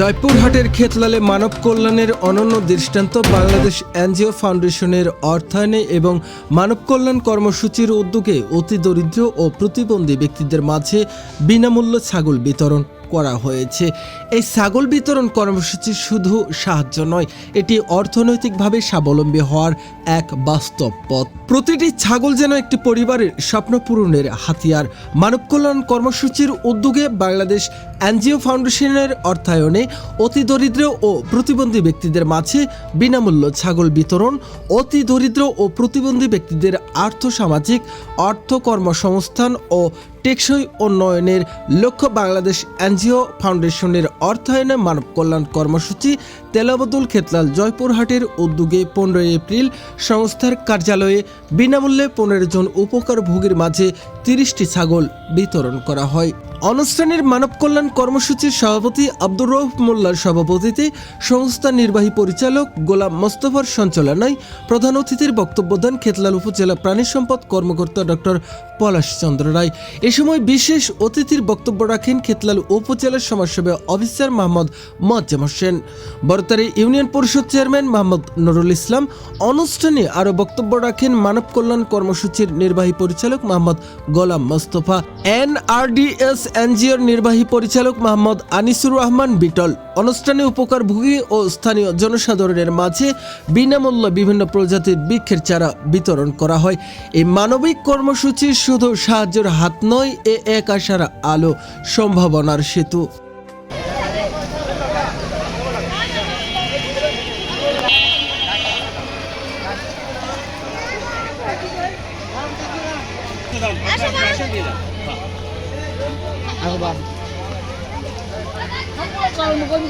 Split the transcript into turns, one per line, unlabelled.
জয়পুরহাটের খেতলালে মানব কল্যাণের অনন্য দৃষ্টান্ত বাংলাদেশ এনজিও ফাউন্ডেশনের অর্থায়নে এবং মানব কল্যাণ কর্মসূচির উদ্যোগে অতি দরিদ্র ও প্রতিবন্ধী ব্যক্তিদের মাঝে বিনামূল্য ছাগল বিতরণ। করা হয়েছে। এই ছাগল বিতরণ কর্মসূচি শুধু সাহায্য নয়, এটি অর্থনৈতিকভাবে স্বাবলম্বী হওয়ার এক বাস্তব পথ। প্রতিটি ছাগল যেন একটি পরিবারের স্বপ্ন পূরণের হাতিয়ার। মানব কল্যাণ কর্মসূচির উদ্যোগে বাংলাদেশ এনজিও ফাউন্ডেশনের অর্থায়নে অতি দরিদ্র ও প্রতিবন্ধী ব্যক্তিদের মাঝে বিনামূল্য ছাগল বিতরণ, অতি দরিদ্র ও প্রতিবন্ধী ব্যক্তিদের আর্থসামাজিক অর্থ কর্মসংস্থান ও টেকসই উন্নয়নের লক্ষ্য বাংলাদেশ এনজিও ফাউন্ডেশনের অর্থায়নে মানব কল্যাণ কর্মসূচি তেলাবদুল খেতলাল জয়পুরহাটের উদ্যোগে পনেরোই এপ্রিল সংস্থার কার্যালয়ে বিনামূল্যে পনেরো জন উপকারভোগীর মাঝে তিরিশটি ছাগল বিতরণ করা হয়। অনুষ্ঠানের মানব কল্যাণ কর্মসূচির সভাপতি আব্দুর রৌফ মোল্লার সভাপতিতে সংস্থার নির্বাহী পরিচালক গোলাম মোস্তফার সঞ্চালনায় প্রধান অতিথির বক্তব্য দেন খেতলাল উপজেলা প্রাণী সম্পদ কর্মকর্তা ডক্টর পলাশ চন্দ্র রায়। এ সময় বিশেষ অতিথির বক্তব্য রাখেন খেতলাল উপজেলার সমাজসেবা officer Mohammad Moazzem Hossain. Bartari union parishad chairman Mohammad Nurul Islam. অনুষ্ঠানে আরও বক্তব্য রাখেন মানব কল্যাণ কর্মসূচির নির্বাহী পরিচালক মোহাম্মদ গোলাম মোস্তফা। এনআরডিএস এনজিওর নির্বাহী পরিচালক মোহাম্মদ আনিসুর রহমান বিটল। অনুষ্ঠানে উপকারভোগী ও স্থানীয় জনসাধারণের মাঝে বিনামূল্যে বিভিন্ন প্রজাতির বৃক্ষের চারা বিতরণ করা হয়। এই মানবিক কর্মসূচি শুধু সাহায্যের হাত নয়, এ এক আশার আলো সম্ভাবনার সেতু।
Ako ba? Kalau mo ko mo